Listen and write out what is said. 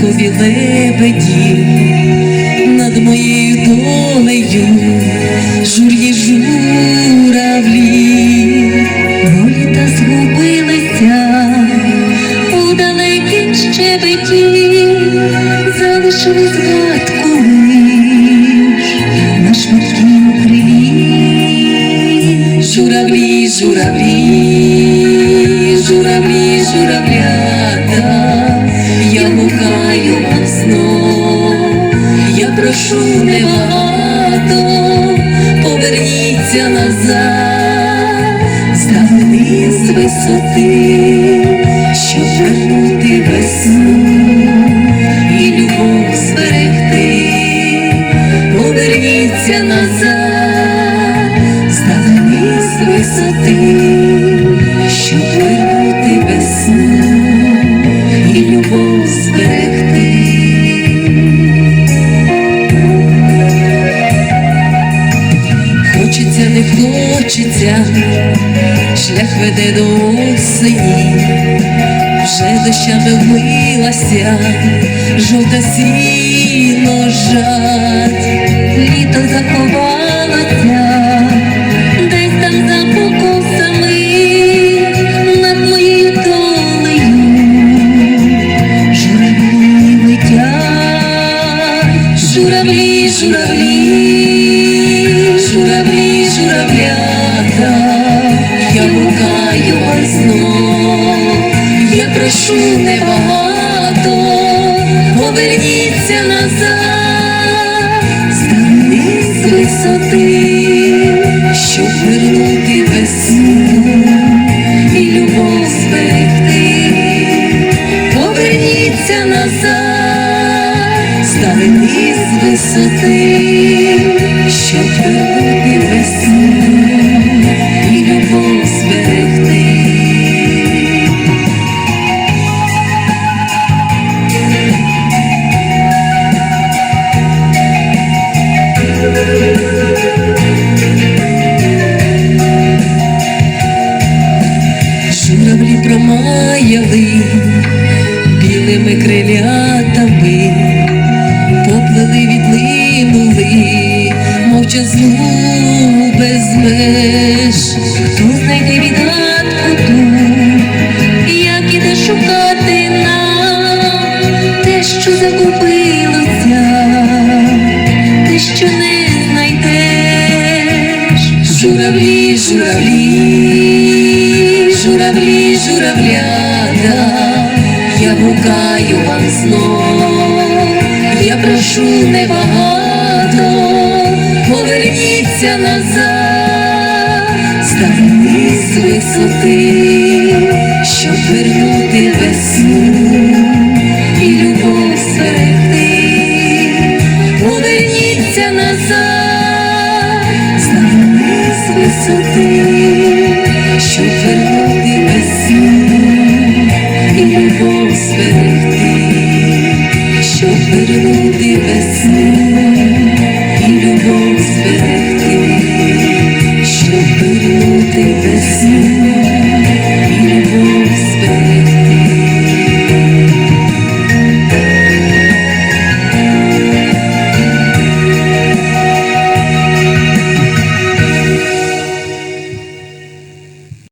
казкові лебеді над моєю долею. Жур'ї журавлі, волі та згубилися у далекім залишили згадку лиш на швидкім крилі. Журавлі, журавлі, журавлі, журавлята, прошу небагато, поверніться назад, здавни з висоти, щоб вернути весну хочеться, шлях веде до осені, вже дощами вмилася, жовта сіно жать, літо заховалося, десь там за покосами над моєю долею, журавлі журавлі, журавлі, журавлі, журавлята, я гукаю вас знов, я прошу небагато, поверніться назад, стани з висоти, щоб вернути весну і любов зберегти, поверніться назад, стани з висоти, білими крилятами, поплили, відлинули, мовчазну без меж, хто знайде відгадку ту, як іде шукати нам те, що загубилося, те, що не знайдеш, журавлі, журавлі, журавлі, журавлята, я гукаю вам знов, я прошу небагато, поверніться назад, стани з висоти, щоб вернути весну і любов зберегти, поверніться назад, стани з